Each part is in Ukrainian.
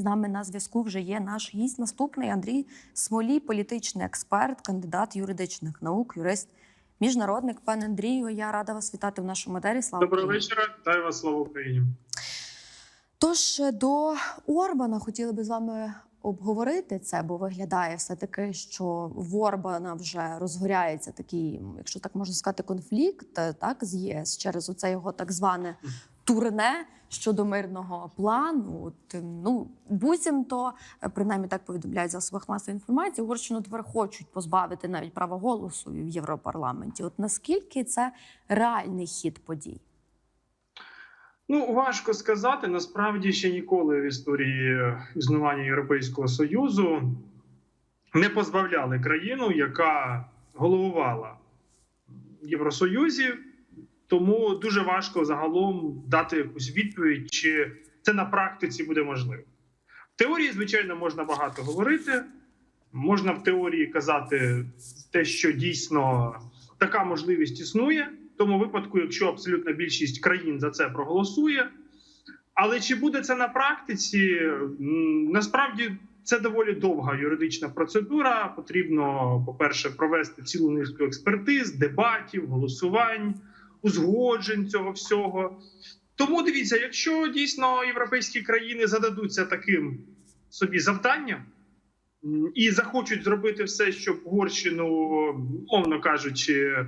З нами на зв'язку вже є наш гість наступний Андрій Смолій, політичний експерт, кандидат юридичних наук, юрист, міжнародник. Пане Андрію, я рада вас вітати в нашому модері. Слава Доброго Україні. вечора, вітаю вас, слава Україні. Тож до Орбана хотіли би з вами обговорити це, бо виглядає все таки, що в Орбана вже розгоряється такий, якщо так можна сказати, конфлікт е, так з ЄС через оце його так зване турне щодо мирного плану. От, ну буцімто, е, принаймні так повідомляють засобах масової інформації. Угорщину тепер хочуть позбавити навіть права голосу в Європарламенті. От наскільки це реальний хід подій? Ну важко сказати. Насправді ще ніколи в історії існування Європейського союзу не позбавляли країну, яка головувала в Євросоюзі. Тому дуже важко загалом дати якусь відповідь, чи це на практиці буде можливо. В теорії, звичайно, можна багато говорити. Можна в теорії казати те, що дійсно така можливість існує. В тому випадку, якщо абсолютна більшість країн за це проголосує. Але чи буде це на практиці? Насправді це доволі довга юридична процедура. Потрібно, по-перше, провести цілу низку експертиз, дебатів, голосувань, узгоджень цього всього. Тому дивіться, якщо дійсно європейські країни зададуться таким собі завданням і захочуть зробити все, щоб Угорщину, мовно кажучи,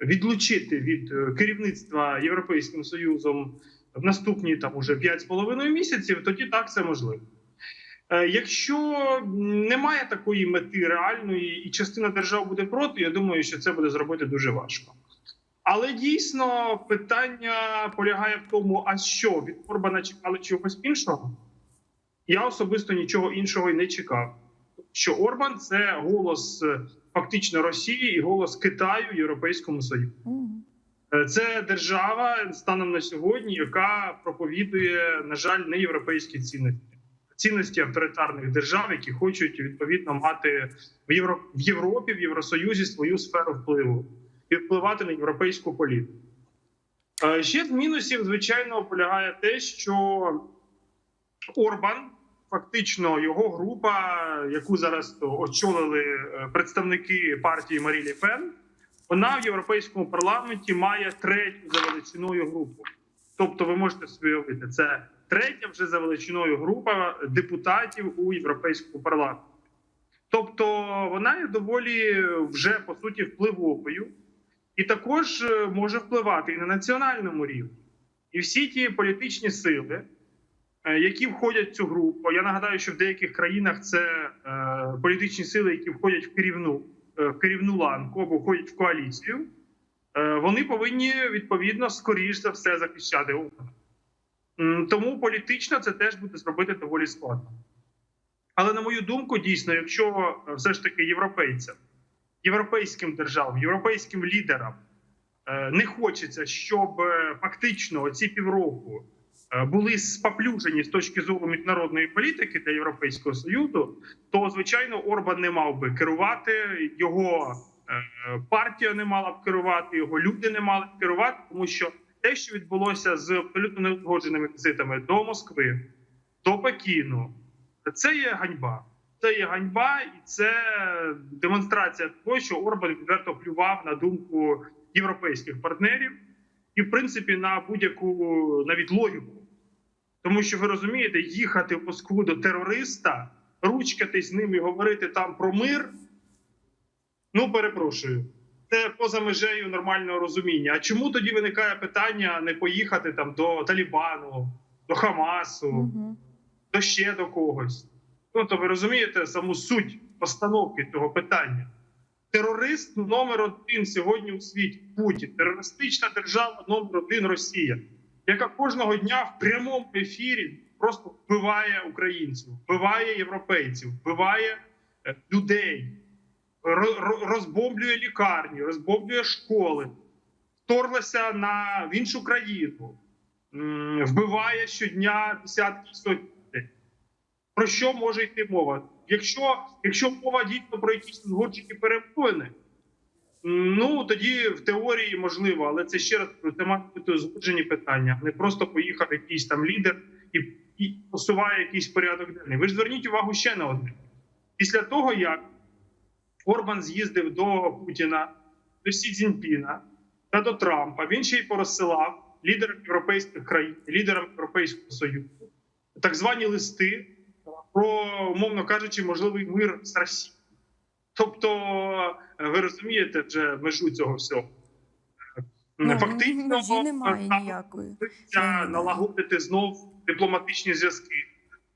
відлучити від е, керівництва Європейським Союзом в наступні там уже 5,5 місяців, тоді так це можливо. Е, Якщо немає такої мети реальної, і частина держав буде проти, я думаю, що це буде зробити дуже важко. Але дійсно питання полягає в тому, а що від Орбана чекали чогось іншого? Я особисто нічого іншого і не чекав. Що Орбан це голос е, фактично Росії і голос Китаю Європейському Союзі. Мгм. Е, Це держава станом на сьогодні, яка проповідує, на жаль, не європейські цінності, цінності авторитарних держав, які хочуть відповідно мати в Європі, в Євросоюзі свою сферу впливу і впливати на європейську політику. Е, Ще з мінусів, звичайно, полягає те, що Орбан. Фактично, його група, яку зараз очолили е, представники партії Марі Ле Пен, вона в європейському парламенті має третю за величиною групу. Тобто, ви можете собі уявити, це третя вже за величиною група депутатів у європейському парламенті. Тобто, вона є доволі вже по суті впливовою, і також е, може впливати і на національному рівні. І всі ті політичні сили, е, які входять в цю групу. Я нагадаю, що в деяких країнах це е, політичні сили, які входять в керівну в керівну ланку або входять в коаліцію. Вони повинні відповідно скоріш за все захищати Україну. Тому політично це теж буде зробити доволі складно. Але на мою думку, дійсно, якщо все ж таки європейцям, європейським державам, європейським лідерам е, не хочеться, щоб е, фактично ці півроку е, були споплюжені з точки зору міжнародної політики для Європейського Союзу, то звичайно Орбан не мав би керувати, його партія не мала б керувати, його люди не мали б керувати, тому що те, що відбулося з абсолютно неузгодженими візитами до Москви, до Пекіну, це є ганьба. Це є ганьба, і це демонстрація того, що Орбан відверто плював на думку європейських партнерів і, в принципі, на будь-яку навіть логіку. Тому що ви розумієте, їхати в Москву до терориста, ручкатись з ним і говорити там про мир. Ну, перепрошую, це поза межею нормального розуміння. А чому тоді виникає питання не поїхати там до Талібану, до Хамасу, Мгм. до ще до когось? Ну, то ви розумієте саму суть постановки цього питання. Терорист номер один сьогодні у світі Путін, терористична держава номер один Росія, яка кожного дня в прямому ефірі просто вбиває українців, вбиває європейців, вбиває е, людей, ро- ро- розбомблює лікарні, розбомблює школи, вторглася на в іншу країну, вбиває щодня десятки сотні. Про що може йти мова? Якщо, якщо мова дійсно про якісь узгоджені перемовини, ну тоді в теорії можливо, але це ще раз це мають бути узгоджені питання, не просто поїхав якийсь там лідер і і посуває якийсь порядок денний. Ви ж зверніть увагу ще на одне. Після того, як Орбан з'їздив до Путіна, до Сі Цзіньпіна та до Трампа, він ще й порозсилав лідерам європейських країн, лідерам Європейського Союзу так звані листи про, умовно кажучи, можливий мир з Росією. Тобто, е, ви розумієте вже межу цього всього. Ну, Фактично, межі немає ніякої. налагодити знов дипломатичні зв'язки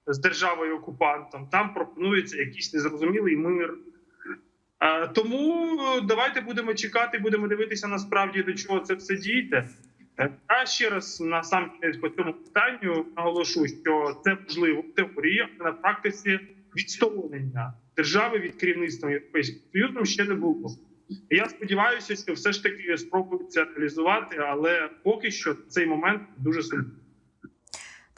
з державою окупантом. Там пропонується якийсь незрозумілий мир. Е, Тому е, давайте будемо чекати, будемо дивитися насправді до чого це все дійде. Е, Я ще раз на сам кінець по цьому питанню наголошу, що це можливо в теорії, але на практиці відсторонення держави від керівництва Європейським Союзом ще не було. Я сподіваюся, що все ж таки спробують це реалізувати, але поки що цей момент дуже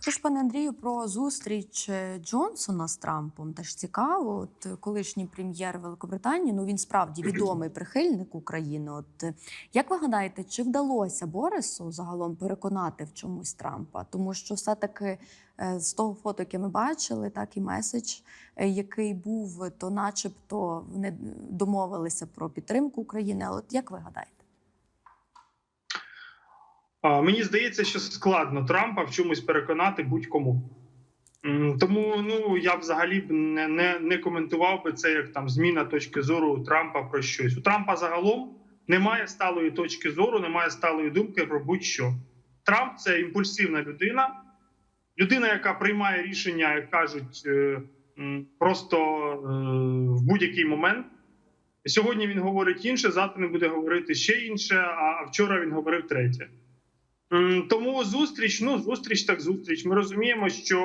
Також, пане Андрію, про зустріч е, Джонсона з Трампом теж цікаво. От е, колишній прем'єр Великобританії, ну він справді відомий прихильник України. От е, як ви гадаєте, чи вдалося Борису загалом переконати в чомусь Трампа? Тому що все-таки з того фото, яке ми бачили, так і меседж, який був, то начебто вони домовилися про підтримку України. Але от як ви гадаєте? Мені здається, що складно Трампа в чомусь переконати будь-кому. Тому ну я взагалі б не, не, не коментував би це як там зміна точки зору Трампа про щось. У Трампа загалом немає сталої точки зору, немає сталої думки про будь-що. Трамп це імпульсивна людина, людина, яка приймає рішення, як кажуть, е, просто е, в будь-який момент. Сьогодні він говорить інше, завтра він буде говорити ще інше, а вчора він говорив третє. Тому зустріч, ну зустріч так зустріч. Ми розуміємо, що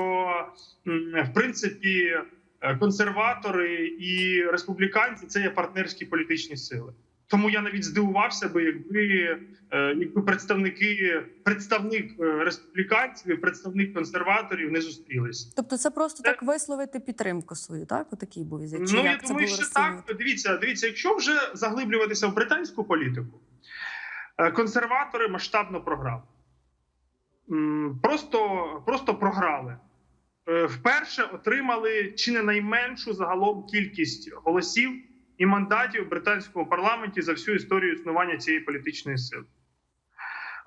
в принципі е, консерватори і республіканці це є партнерські політичні сили. Тому я навіть здивувався би, якби, е, якби представники, представник е, республіканців і представник консерваторів не зустрілись. Тобто, це просто Це- так висловити підтримку свою, так? Отакий був язик. Чи ну я як це думаю, що так. Дивіться, дивіться, якщо вже заглиблюватися в британську політику, консерватори масштабно програли. Просто, просто програли. Е, Вперше отримали чи не найменшу загалом кількість голосів і мандатів в британському парламенті за всю історію існування цієї політичної сили.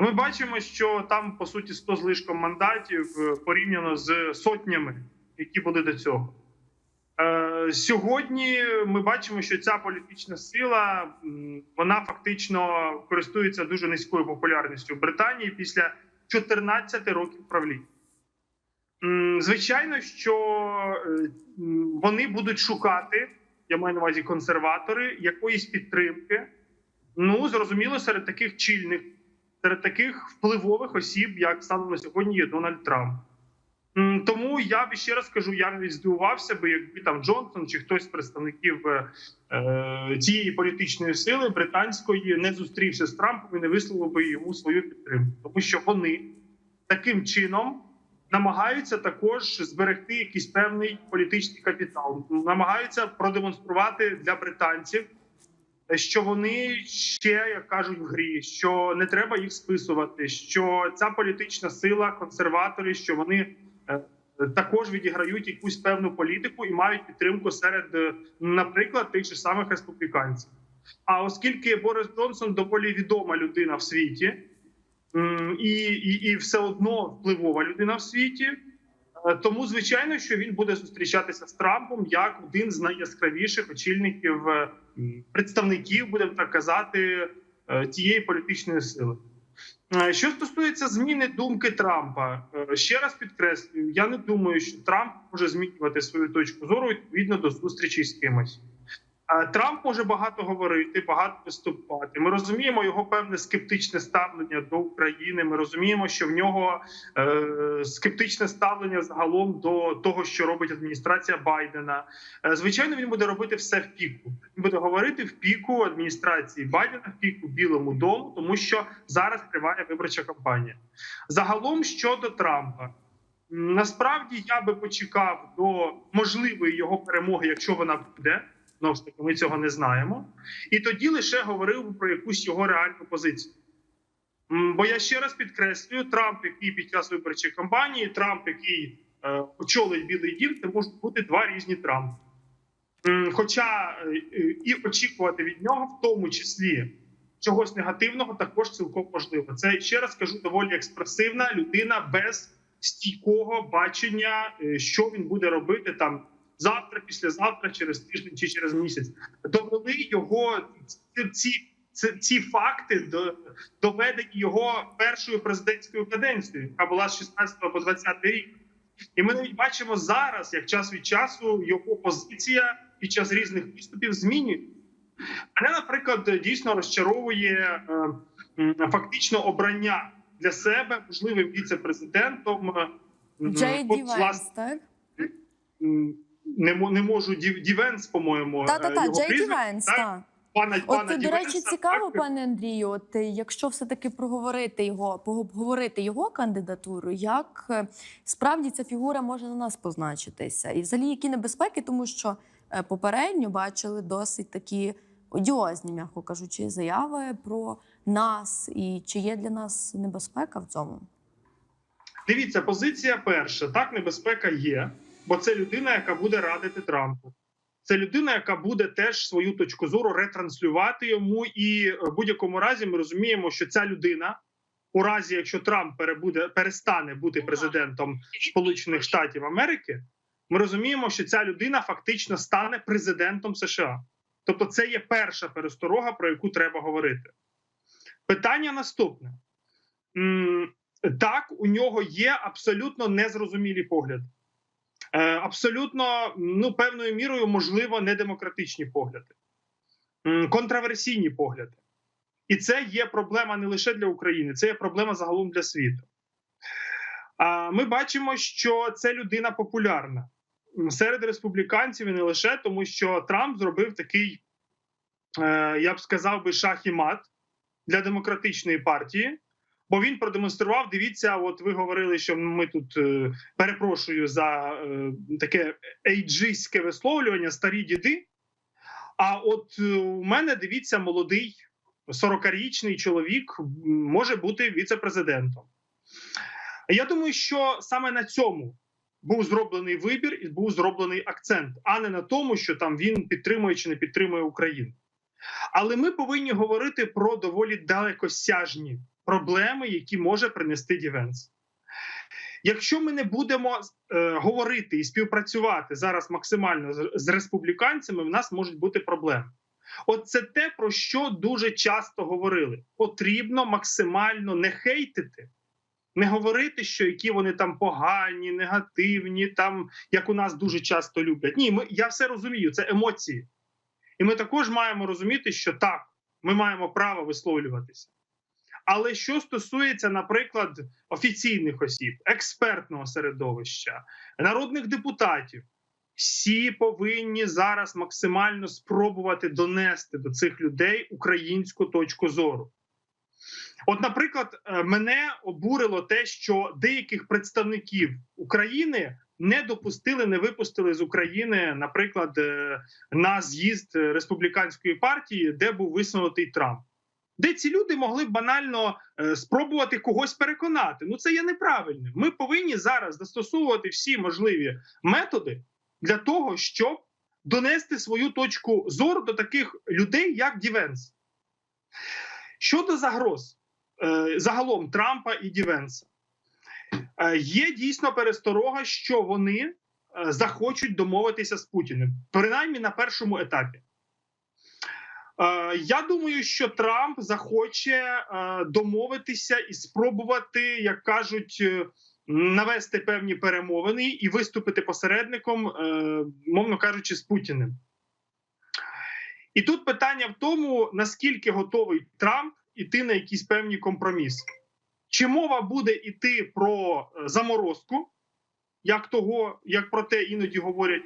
Ми бачимо, що там по суті 100 з лишком мандатів е, порівняно з сотнями, які були до цього. Е, Сьогодні ми бачимо, що ця політична сила вона фактично користується дуже низькою популярністю в Британії після 14 років правління. Звичайно, що е, вони будуть шукати, я маю на увазі консерватори, якоїсь підтримки. Ну, зрозуміло, серед таких чільних, серед таких впливових осіб, як саме на сьогодні є Дональд Трамп. Тому я б ще раз кажу, я навіть здивувався би, якби там Джонсон чи хтось з представників е, е, цієї політичної сили британської не зустрівся з Трампом і не висловив би йому свою підтримку, тому що вони таким чином намагаються також зберегти якийсь певний політичний капітал, намагаються продемонструвати для британців. Що вони ще як кажуть в грі, що не треба їх списувати, що ця політична сила, консерватори, що вони також відіграють якусь певну політику і мають підтримку серед, е, наприклад, тих же самих республіканців. А оскільки Борис Джонсон доволі відома людина в світі, і, і, і все одно впливова людина в світі, е, тому звичайно, що він буде зустрічатися з Трампом як один з найяскравіших очільників е, представників, будемо так казати, е, тієї політичної сили. Е, Що стосується зміни думки Трампа, е, ще раз підкреслюю, я не думаю, що Трамп може змінювати свою точку зору відповідно до зустрічі з кимось. Трамп може багато говорити, багато виступати. Ми розуміємо його певне скептичне ставлення до України. Ми розуміємо, що в нього е, скептичне ставлення загалом до того, що робить адміністрація Байдена. Е, звичайно, він буде робити все в піку. Він буде говорити в піку адміністрації Байдена, в піку Білому дому, тому що зараз триває виборча кампанія. Загалом щодо Трампа. Насправді я би почекав до можливої його перемоги, якщо вона буде. Знову ж таки, ми цього не знаємо. І тоді лише говорив про якусь його реальну позицію. Бо я ще раз підкреслюю: Трамп, який під час виборчої кампанії, Трамп, який е, очолить Білий Дім, це можуть бути два різні Трампи. Хоча е, е, і очікувати від нього, в тому числі чогось негативного, також цілком можливо. Це ще раз кажу, доволі експресивна людина без стійкого бачення, е, що він буде робити там завтра, післязавтра, через тиждень чи через місяць. Довели його ці, ці, ці, факти до доведені його першою президентською каденцією, яка була з 16 по 20 рік. І ми навіть бачимо зараз, як час від часу його позиція під час різних виступів змінюється. Мене, наприклад, дійсно розчаровує е, фактично обрання для себе можливим віце-президентом. е, Джей от, Ді власне, так? Не, не можу Дів- Дівенс, по-моєму, Та, та, та, його Джей Ді прізвище, так? Пана, От, пана до речі, Дівенса, цікаво, так? пане Андрію, от е, якщо все-таки проговорити його, поговорити його кандидатуру, як е, справді ця фігура може на нас позначитися? І взагалі які небезпеки, тому що е, попередньо бачили досить такі одіозні, м'яко кажучи, заяви про нас, і чи є для нас небезпека в цьому? Дивіться, позиція перша. Так, небезпека є, бо це людина, яка буде радити Трампу. Це людина, яка буде теж свою точку зору ретранслювати йому. І в будь-якому разі ми розуміємо, що ця людина, у разі якщо Трамп перебуде, перестане бути президентом Сполучених Штатів Америки, ми розуміємо, що ця людина фактично стане президентом США. Тобто, це є перша пересторога, про яку треба говорити. Питання наступне. Так, у нього є абсолютно незрозумілі погляди. Е, абсолютно, ну, певною мірою, можливо, недемократичні погляди, контраверсійні погляди. І це є проблема не лише для України, це є проблема загалом для світу. Ми бачимо, що це людина популярна серед республіканців і не лише тому, що Трамп зробив такий, е, я б сказав би, шах і мат для демократичної партії. Бо він продемонстрував. Дивіться, от ви говорили, що ми тут е, перепрошую за е, таке ейджистське висловлювання, старі діди. А от е, у мене дивіться, молодий 40-річний чоловік може бути віце-президентом. Я думаю, що саме на цьому був зроблений вибір і був зроблений акцент, а не на тому, що там він підтримує чи не підтримує Україну. Але ми повинні говорити про доволі далекосяжні проблеми, які може принести Дівенс. Якщо ми не будемо е, говорити і співпрацювати зараз максимально з, з республіканцями, в нас можуть бути проблеми. От це те, про що дуже часто говорили. Потрібно максимально не хейтити, не говорити, що які вони там погані, негативні, там як у нас дуже часто люблять. Ні, ми я все розумію, це емоції. І ми також маємо розуміти, що так, ми маємо право висловлюватися. Але що стосується, наприклад, офіційних осіб, експертного середовища, народних депутатів, всі повинні зараз максимально спробувати донести до цих людей українську точку зору. От, наприклад, е, мене обурило те, що деяких представників України не допустили, не випустили з України, наприклад, е, на з'їзд республіканської партії, де був висунутий Трамп. Де ці люди могли б банально е, спробувати когось переконати. Ну це є неправильним. Ми повинні зараз застосовувати всі можливі методи для того, щоб донести свою точку зору до таких людей, як Дівенс. Щодо загроз е, загалом Трампа і Дівенса, е, є дійсно пересторога, що вони захочуть домовитися з Путіним, принаймні на першому етапі. Е, Я думаю, що Трамп захоче е, домовитися і спробувати, як кажуть, е, навести певні перемовини і виступити посередником, мовно кажучи, з Путіним. І тут питання в тому, наскільки готовий Трамп іти на якісь певні компроміси. Чи мова буде йти про заморозку, як того, як про те іноді говорять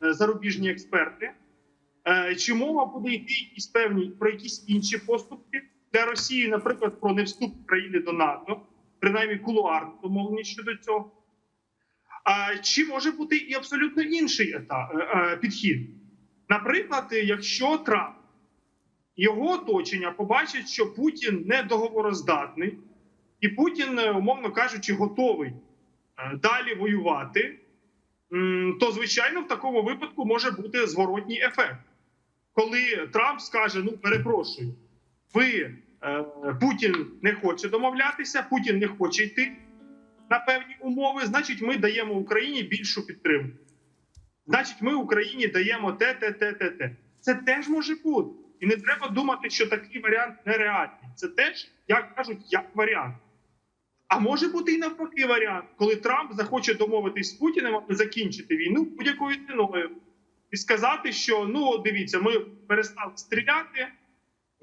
зарубіжні експерти? Е, Чи мова буде йти якісь певні про якісь інші поступки для Росії, наприклад, про не вступ України до НАТО, принаймні кулуарно домовлені щодо цього? А чи може бути і абсолютно інший етап, е, е, підхід? Наприклад, якщо Трамп його оточення побачить, що Путін не договороздатний, і Путін, умовно кажучи, готовий далі воювати, то звичайно в такому випадку може бути зворотній ефект. Коли Трамп скаже: Ну, перепрошую, ви е, Путін не хоче домовлятися, Путін не хоче йти на певні умови, значить, ми даємо Україні більшу підтримку. Значить, ми Україні даємо те, те, те, те, те. Це теж може бути. І не треба думати, що такий варіант нереальний. Це теж, як кажуть, як варіант. А може бути і навпаки варіант, коли Трамп захоче домовитись з Путіним, аби закінчити війну будь-якою ціною, і сказати, що ну дивіться, ми перестали стріляти,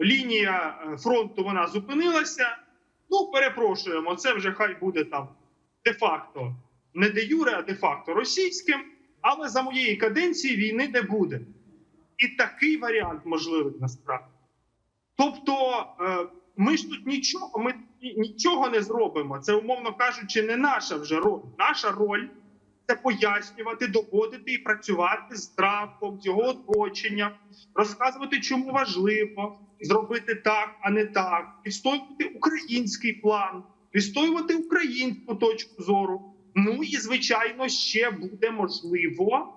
лінія е, фронту вона зупинилася. Ну, перепрошуємо, це вже хай буде там де-факто не де юре, а де-факто російським, але за моєї каденції війни не буде. І такий варіант можливий насправді. Тобто, е, ми ж тут нічого, ми нічого не зробимо. Це, умовно кажучи, не наша вже роль. Наша роль це пояснювати, доводити і працювати з Трампом, з його оточенням, розказувати, чому важливо зробити так, а не так, відстоювати український план, відстоювати українську точку зору. Ну і звичайно, ще буде можливо,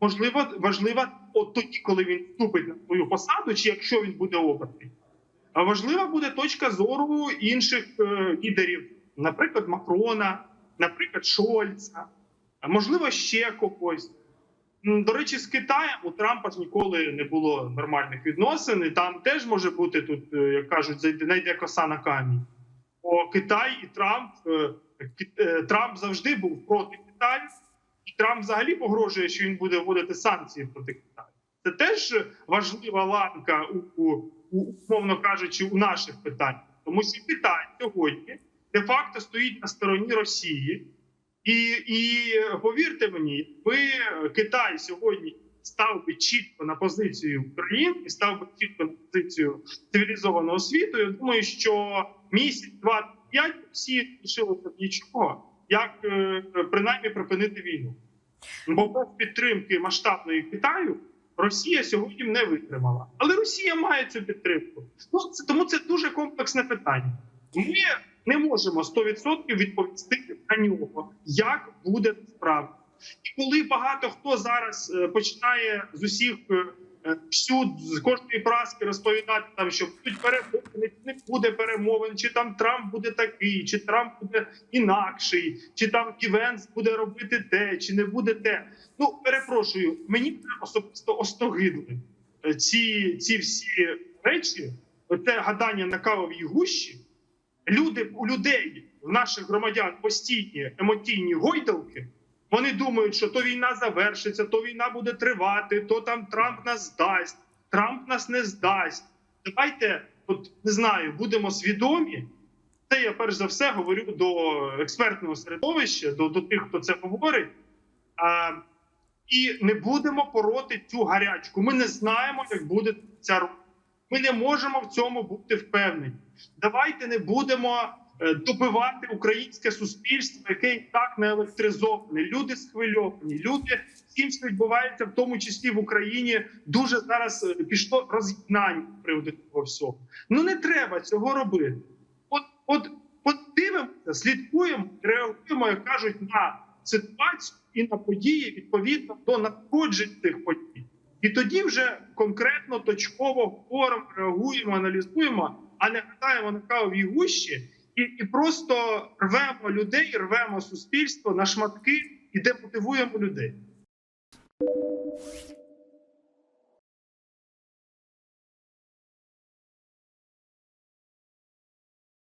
можливо, важлива от коли він вступить на свою посаду, чи якщо він буде обраний. Важлива буде точка зору інших е, лідерів, наприклад, Макрона, наприклад, Шольца, можливо, ще когось. До речі, з Китаєм у Трампа ж ніколи не було нормальних відносин. І там теж може бути тут, е, як кажуть, зайде найде коса на камінь. Бо Китай і Трамп е, е, Трамп завжди був проти Китаю, і Трамп взагалі погрожує, що він буде вводити санкції проти Китаю. Це теж важлива ланка, у, у, умовно кажучи, у наших питань. Тому що Китай сьогодні де-факто стоїть на стороні Росії. І, і е, повірте мені, якби Китай сьогодні став би чітко на позицію України став би чітко на позицію цивілізованого світу, я думаю, що місяць, два, п'ять всі лишилося нічого, як е, принаймні припинити війну. Бо без підтримки масштабної Китаю Росія сьогодні не витримала. Але Росія має цю підтримку. Ну це тому це дуже комплексне питання. Ми не можемо 100% відповісти на нього, як буде справді. І коли багато хто зараз е, починає з усіх е, е, всюд з кожної праски розповідати там, що будуть перемовини, не буде перемовин, чи там Трамп буде такий, чи Трамп буде інакший, чи там Івенс буде робити те, чи не буде те. Ну перепрошую, мені особисто остогидли ці, ці всі речі, це гадання на кавовій гущі. Люди у людей, в наших громадян постійні емоційні гойдалки. Вони думають, що то війна завершиться, то війна буде тривати, то там Трамп нас здасть, Трамп нас не здасть. Давайте, от не знаю, будемо свідомі. Це я перш за все говорю до експертного середовища, до, до тих, хто це говорить. А, і не будемо пороти цю гарячку. Ми не знаємо, як буде ця рука. Ми не можемо в цьому бути впевнені. Давайте не будемо е, добивати українське суспільство, яке і так не електризоване. Люди схвильовані. Люди всім, що відбувається, в тому числі в Україні, дуже зараз е, пішло роз'єднання з приводу цього всього. Ну не треба цього робити. От, от, от дивимося, слідкуємо, реагуємо, як кажуть, на ситуацію і на події відповідно до надходжень цих подій. І тоді вже конкретно точково говоримо, реагуємо, аналізуємо, а не гадаємо на кавовій гущі і, і просто рвемо людей, рвемо суспільство на шматки і демотивуємо людей.